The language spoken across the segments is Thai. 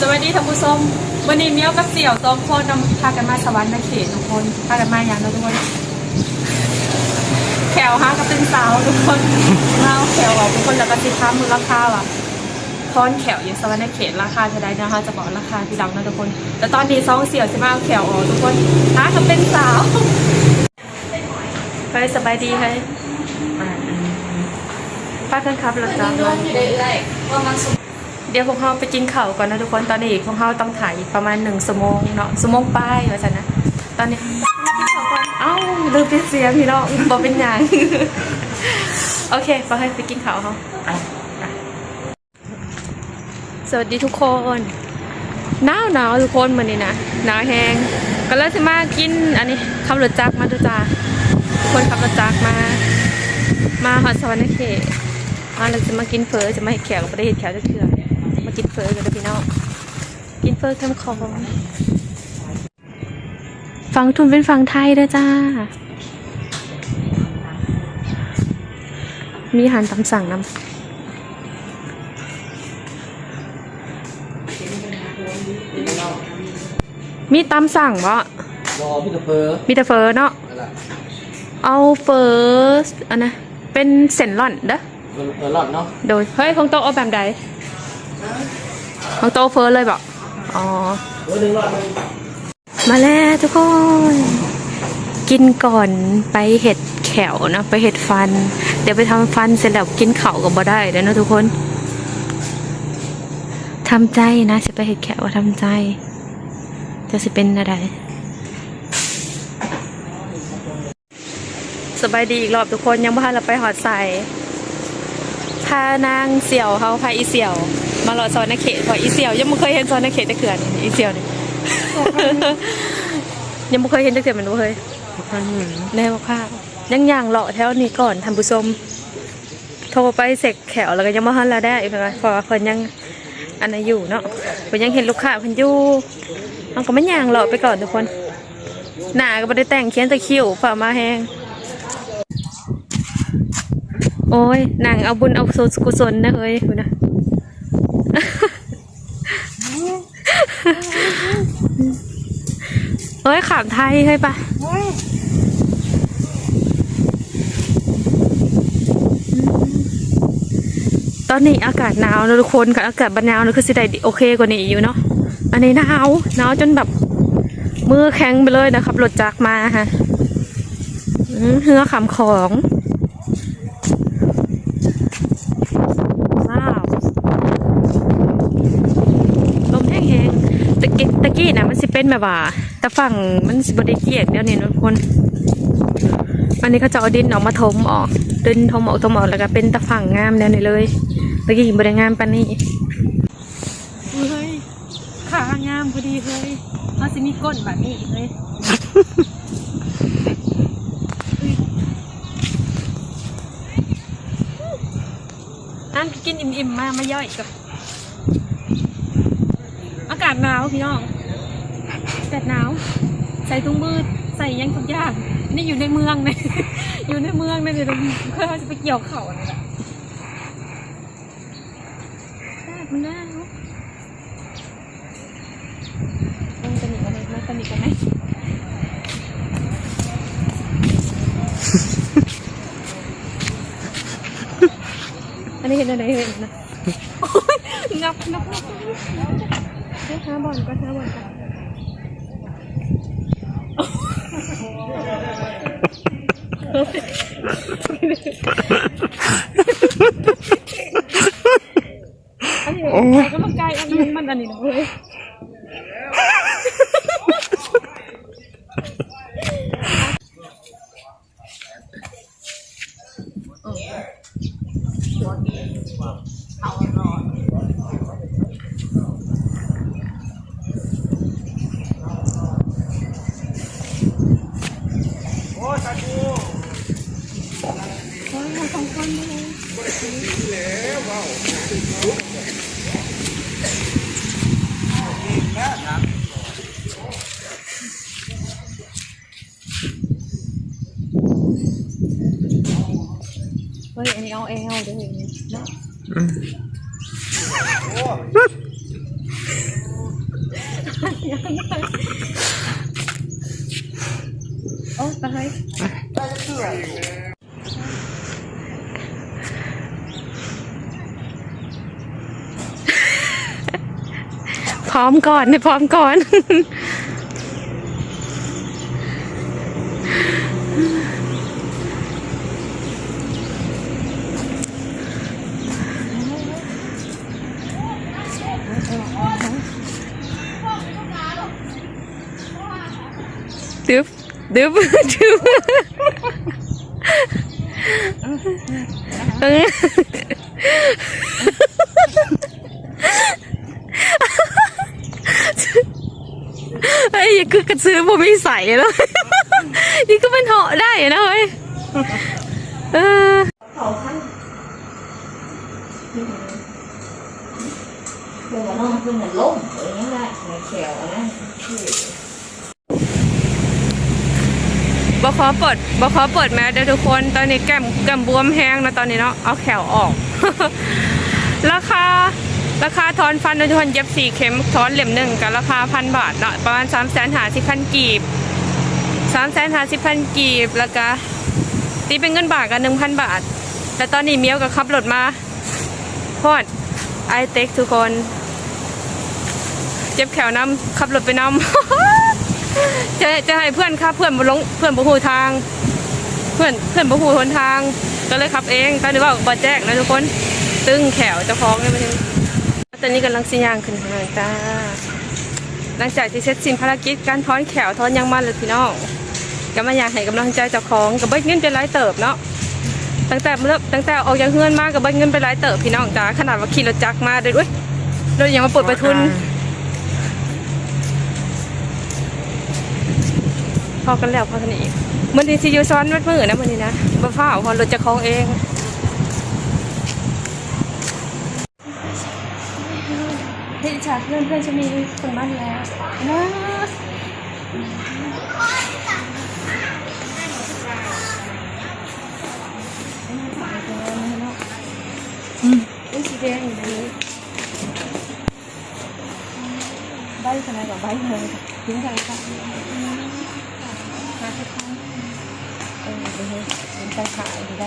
สวัสดีท่านผู้ชมวันนี้เมียวกับเสี่ยวสองคนนำพากันมาสวรรค์ในเขตทุกคนพากันมาอย่างเราทุกคนแขวฮะก็เป็นสาวทุกคนเล่าแขวอะทุกคนแล้วก็สิค้ามูลค่าอะคอนแขวอยู่สวรรค์ในเขตราคาจะได้นะคะ จะบอกราคาที่ดังนะทุกคน แต่ตอนนี้ซองเสี่ยวจะมาเอาแขวออกทุกคนฮะก็เป็นสาวไปสบายดีไหมป้ากันครับรถจักรร่วมอยู่ได้เรื่อยว่ามันสุ เดี๋ยวพวกเราไปกินข้าวก่อนนะทุกคนตอนนี้พวกเราต้องถ่ายอีกประมาณหนึ่งชั่วโมงเนาะชั่วโมงป้ายว่าจะนะตอนนี้เอ้าลืมปิดเสียงพี่น้องบอกเป็นหยังโอเคไปให้ไปกินข้าวเขาสวัสดีทุกคนหนาวหนาวทุกคนเหมือนนี้นะหนาวแห้งก็เลยจะมากินอันนี้ขับรถจักรมาดูจ้าทุกคนขับรถจักรมา มาหอดสวรรค์เขตมาเราจะมากินเฟอจะมาเห็ดแขวไม่ได้เห็ดแขวจะเถื่อมา กินเฟอกันนะพี่น้องกินเฟอเข้มคองฟังทุนเป็นฟังไทยเด้อจ้า มีอาหารตามสั่งนำมีตามสั่งบ่รอพี่ตะเฟอร์มีแต่เฟอเนาะนั่นแหละเอาเฟออันนะ เป็นเส้นหล่อนเด้อเฟอร์เฟอร์หลอดเนาะ โดย เฮ้ย ของโตะเอาแบบใด ของโตเฟิร์เลยบอกอ๋อ มาแล้วทุกคน กินก่อนไปเห็ดแขวนะไปเห็ดฟัน เดี๋ยวไปทำฟันเสร็จแล้วกินเข่ากับบ่ได้เด้วนะทุกคนทำใจนะจะไปเห็ดแขวว่าทำใจ จะสิเป็นอะไรสบายดีอีกรอบทุกคนยังบ่ทันเราไปหอดใส่พานางเสี่ยวเขาพาอีเสี่ยว มาหลอดซอนในเขตเพออีเสี่ยวยังไม่เคยเห็นซอนในเขตตะเกือนอีเสี่ยวนี่ยังไม่เคยเห็นจักเสียมันบ่เคยแน่ว่าค่ะยังย่างเลาะแถวนี้ก่อนท่านผู้ชมโทรไปเสกแขวแล้วก็ยังบ่ทันละได้อีกนะเพราะว่าเพิ่นยังอันนั้นอยู่เนาะเพิ่นยังเห็นลูกค้าเพิ่นอยู่มันก็ไม่ย่างเลาะไปก่อนทุกคนหน้าก็บ่ได้แต่งเขียนแต่คิ้วฝ่ามาแห้งโอ้ยนางเอาบุญเอาสุกุศลนะเฮ้ยคุณนะ อ้ยขามไทยเฮ้ยปะตอนนี้อากาศหนาวนะทุกคนกับอากาศบันหนาวนะคือสิได้โอเคกว่านี้อยู่เนาะอันนี้หนาวหนาวจนแบบมือแข็งไปเลยนะครับรถจักรมาค่ะอืมเหือขำของว้าวลมแห้งๆตะกี้ตะกี้นะมันสิเป็นแบบว่า แต่ฝั่งมันสิบได้เกลียดเดี๋ยวนี้นะทุกคนอันนี้เขาจะเอาดินออกมาถมออก ดินถมออกถมออกแล้วก็เป็นตะฝั่งงามแนวนี้เลยตะกี้หินบริงามปานนี้เฮ้ยขางามพอดีเฮ้ยเขาสิมีก้นแบบนี้เฮ้ยอันกินอิ่มๆมามาย่อยกับ อากาศหนาวพี่น้อง อากาศหนาว ใส่ถุงมือใส่ยังทุกอย่างนี่อยู่ในเมืองเนี่ยอยู่ในเมืองเนี่ยเดี๋ยวเพื่อจะไปเกี่ยวเข่าเนี่ยแหละอากาศมันหนาต้องสนิทกันไหมม่สนิทกันไหมอันนี้เห็นอะไรเห็นนะงับงับงับงับเฮ้ยหาบอลก่อนหาบอลก่อ นอันนี้ใส่กำลังกายอันนี้มันอันนี้นะเว้ยสองคนเลย เฮ้ยอันนี้เอาเอลเดี๋ยวเห็นเนาะโอ้ไปเลยพร้อมก่อนเนี่ยพร้อมก่อน ดึบดึบดึบเออไอ้ยคือกระซื้อผมไม่ใส่แล้วนี่ก็เป็นเหาะได้นะเฮ้ยเออเดี๋ยวน้องเพิ่อนล้มอย่างนี้แหละแขวนะ บ อขอเปิดบอขอเปิดแมสเด้อทุกคนตอนนี้แก้มแก้มบวมแห้งนะตอนนี้เนาะเอาแขวออก ราคาราคาทอนฟันทุกคนเย็บสี่เข็มทอนเหลี่ยมหนึ่งกันราคาพันบาทเนาะประมาณสามแสนหาสิบพันกีบสามแสนหาสิบพันกีบแล้วก็ตีเป็นเงินบาทกันหนึ่งพันบาท แต่ตอนนี้เมียวกับขับรถมาพอดไอเต็กทุกคน เจ็บแขวน้ำขับรถไปน้ำ จะจะให้เพื่อนครับเพื่อนบ่ลงเพื่อนบ่ฮู้ทาง เพื่อนเพื่อนบ่ฮู้หนทาง ก็เลยขับเองตอนนี้ว่าบ่แจ้งนะทุกคน ตึงแขวเจ้าของเลยมันตอนนี้กำลังสิย่างขึ้นทาจ้าหลังจากที่เสร็จสิ้นภารกิจการถอนแขวถอนยางมันเลยพี่น้องก็มาอยากให้กำลังใจเจ้าของกับเบิ้เงินเป็นหลายเติบเนาะตั้งแต่เริ่มตั้งแต่ออกจากเฮือนมากกับเบิ้เงินเป็นหลายเติบพี่น้องจ้าขนาดว่าขี่รถจักรมาเลยด้วยรถยังมาปลดประทุน อกันแล้วพอกันอีกมันดีซียูซ้อนมัดมือนะมันนี้นะบ่ฟ้าวพอรถจะคล้องเองเฮ้ยชาเพื่อนเพื่อนจะมีคนบ้านแล้วนะอืมเป็นสีแดงอยู่นี้ใบขนาดกับใบเลยทิ้งกันค่ะ มาทุกครั้งเออเดี๋ยวเห็นใจขายได้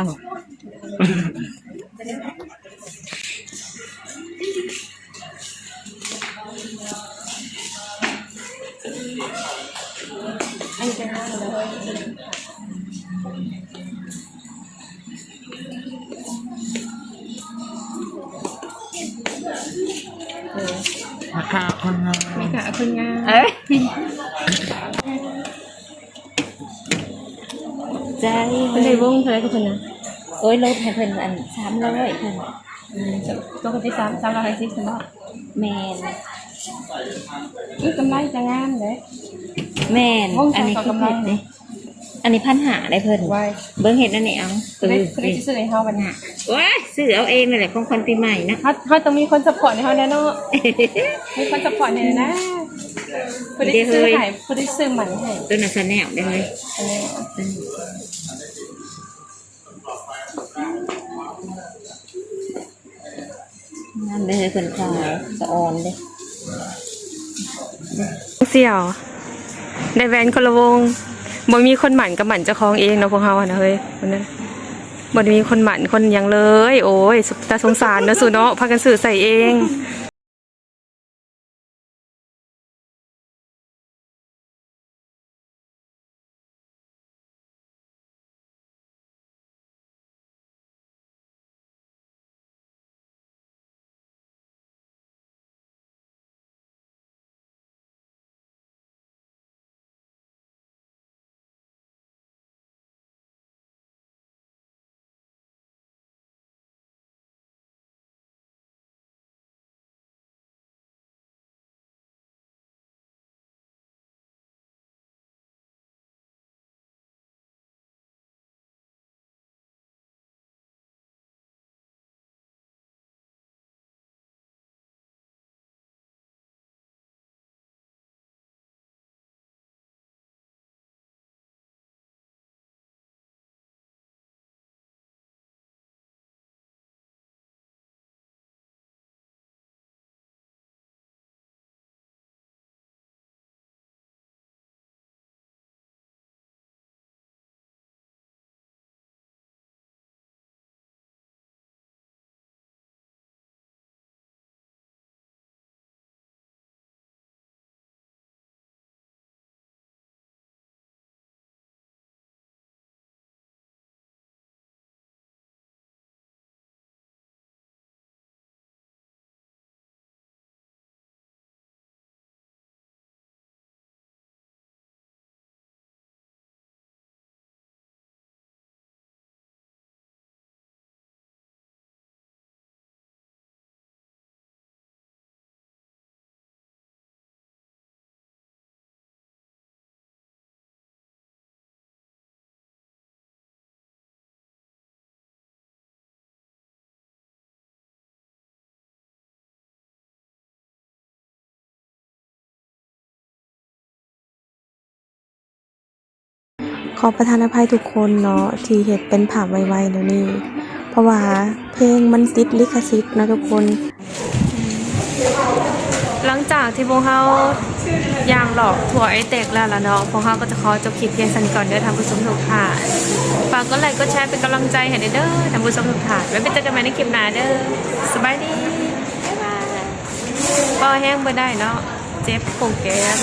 อันนี้เป็นหน้าเลยเออราคาคนงานมีค่ะคนงานเอ้ยใจคนในวงเท่าไหรกับคนนะ โอ้ยรถให้เพิ่นอันสามร้อยเพิ่นอืมจะปกติสามสามร้อยห้าสิบสมบัติแมนนี่กำไรจะงามเลยแมนวงอันนี้สายคือต่อกำลัเห็งดนี่อันนี้พันหาได้เพิ่นไว้เบิ่งเห็ดอันนี้เอาคือได้คือได้ซื้อให้เขาบันนี้ว้ายซื้อเอาเองนั่นแหละของคนปีใหม่นะเขาเขาต้องมีคนสปอร์ตในเขาแน่เนอนมีคนสปอร์ตในนั้นนะคนที่ซื้อให้คนที่ซื้อหมันให้ตัวน่ะสแนลได้เลยอั นั่นเลยเพิ่นขายสะออนเลยเสี่ยวในแวนคนละวงบ่มีคนหมั่นกับหมั่นเจ้าของเองเนาะพวกเฮาอะนะเฮ้ยวันนั้นบ่มีคนหมั่นคนยังเลย โอ้ยตาสงสารเนาะสุเนาะพากันสื่อใส่เอง ขอประทานอภัยทุกคนเนาะที่เหตุเป็นผ่าไวๆเดี๋ยวนี้ เพราะว่าเพลงมันติดลิขสิทธิ์นะทุกคน หลังจากที่พวกเขาย่างหลอกถั่วไอเต็กแล้วล่ะเนาะพวกเขาก็จะขอจบคลิปเพียงสันก่อนเด้อทำผู้ชมทุกท่านฝากกดไลค์กดแชร์เป็นกำลังใจให้เด้อทำผู้ชมทุกท่านไว้ไปเจอกันใหม่ในคลิปหน้าเด้อสบายดีบ๊ายบายก็แห้งไปได้เนาะเจ็บโปงแก้ม